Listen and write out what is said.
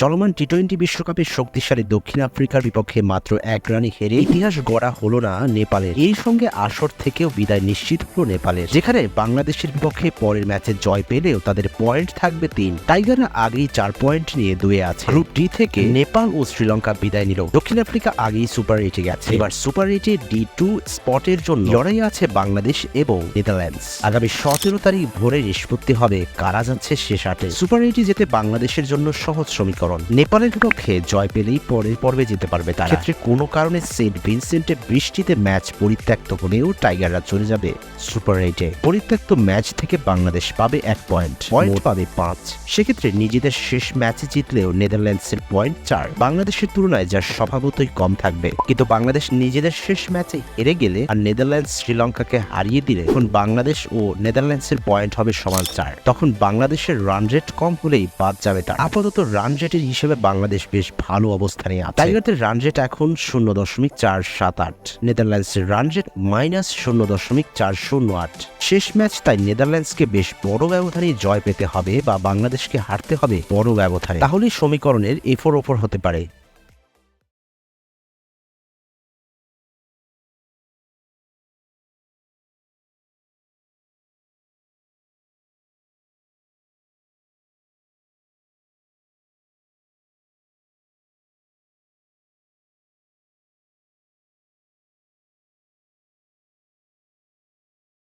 চলমান T twenty বিশ্বকাপের শক্তিশালী দক্ষিণ আফ্রিকার বিপক্ষে মাত্র এক রানে হেরে ইতিহাস গড়া হলো না নেপালের। এই সঙ্গে আসর থেকেও বিদায় নিশ্চিত হলো নেপালের। যেখানে বাংলাদেশের বিপক্ষে পরের ম্যাচে জয় পেলেও তাদের পয়েন্ট থাকবে তিন। টাইগাররা আগেই চার পয়েন্ট নিয়ে দুয়ে আছে। গ্রুপ ডি থেকে নেপাল ও শ্রীলঙ্কা বিদায় নিল। দক্ষিণ আফ্রিকা আগেই সুপার এইটে গেছে। এবার সুপার এইটে ডি টু স্পটের জন্য লড়াই আছে বাংলাদেশ এবং নেদারল্যান্ডস। আগামী সতেরো তারিখ ভোরে নিষ্পত্তি হবে কারা যাচ্ছে শেষ আটে। সুপার এইটে যেতে বাংলাদেশের জন্য সহজ সমীকরণ। নেপালের বিপক্ষে জয় পেলেই পরের পর্বে যেতে পারবে তারা। ক্ষেত্রে কোনো কারণে সেন্ট ভিনসেন্টে বৃষ্টিতে ম্যাচ পরিত্যক্ত হলেও টাইগাররা চলে যাবে সুপার এইটে। পরিত্যক্ত ম্যাচ থেকে বাংলাদেশ পাবে এক পয়েন্ট। পয়েন্ট? পাবে পাঁচ। সেক্ষেত্রে নিজেদের শেষ ম্যাচে জিতলেও নেদারল্যান্ডসের পয়েন্ট চার। বাংলাদেশের তুলনায় যা স্বভাবতই কম থাকবে। কিন্তু বাংলাদেশ নিজেদের শেষ ম্যাচে হেরে গেলে আর নেদারল্যান্ডস শ্রীলঙ্কাকে হারিয়ে দিলে তখন বাংলাদেশ ও নেদারল্যান্ডসের পয়েন্ট হবে সমান চার। তখন বাংলাদেশের রান রেট কম হলেই বাদ যাবে তার। আপাতত রান রেটের হিসেবে বাংলাদেশ বেশ ভালো অবস্থানে আছে। টাইগারদের রান রেট এখন শূন্য দশমিক চার সাত। আট নেদারল্যান্ডসের রান রেট মাইনাস শূন্য দশমিক চার শূন্য আট। শেষ ম্যাচ তাই নেদারল্যান্ডসকে বেশ বড় ব্যবধানে জয় পেতে হবে বা বাংলাদেশকে হারতে হবে বড় ব্যবধানে। তাহলে সমীকরণের এফোর ওপর হতে পারে।